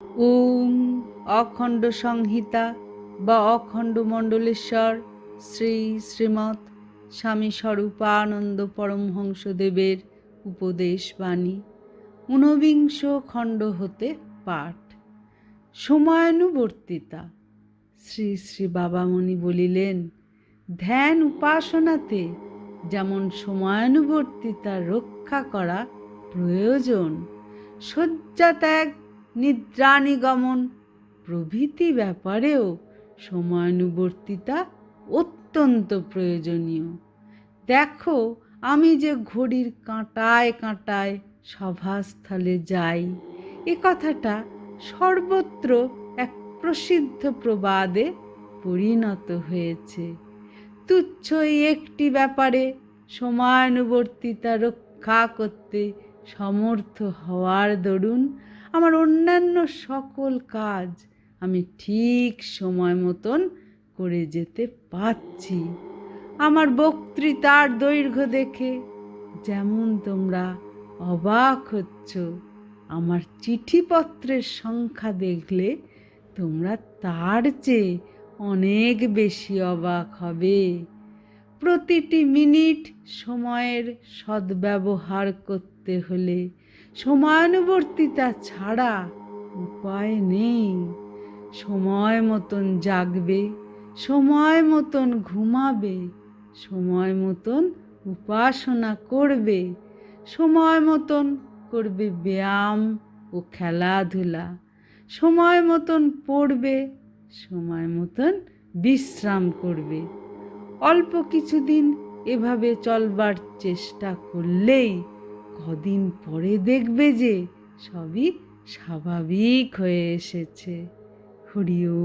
ওম অখণ্ড সংহিতা বা অখণ্ড মণ্ডলেশ্বর শ্রী শ্রীমৎ স্বামী স্বরূপানন্দ পরমহংসদেবের উপদেশ বাণী। ঊনবিংশ খণ্ড হতে পাঠ। সময়ানুবর্তিতা। শ্রী শ্রী বাবামণি বলিলেন, ধ্যান উপাসনাতে যেমন সময়ানুবর্তিতা রক্ষা করা প্রয়োজন, শয্যা ত্যাগ নিদ্রা নিগমন প্রভৃতি ব্যাপারেও সময়ানুবর্তিতা অত্যন্ত প্রয়োজনীয়। দেখো, আমি যে ঘড়ির কাঁটায় কাঁটায় সভাস্থলে যাই, এ কথাটা সর্বত্র এক প্রসিদ্ধ প্রবাদে পরিণত হয়েছে। তুচ্ছ এই একটি ব্যাপারে সময়ানুবর্তিতা রক্ষা করতে সমর্থ হওয়ার দরুন আমার অন্যান্য সকল কাজ আমি ঠিক সময় মতন করে যেতে পারছি। আমার বক্তৃতার দৈর্ঘ্য দেখে যেমন তোমরা অবাক হচ্ছ, আমার চিঠিপত্রের সংখ্যা দেখলে তোমরা তার চেয়ে অনেক বেশি অবাক হবে। প্রতিটি মিনিট সময়ের সদ্ব্যবহার করতে হলে সময়ানুবর্তিতা ছাড়া উপায় নেই। সময় মতন জাগবে, সময় মতন ঘুমাবে, সময় মতন উপাসনা করবে, সময় মতন করবে ব্যায়াম ও খেলাধুলা, সময় মতন পড়বে, সময় মতন বিশ্রাম করবে। অল্প কিছুদিন এভাবে চলবার চেষ্টা করলেই কদিন পরে দেখবে যে সবই স্বাভাবিক হয়ে এসেছে। হরিও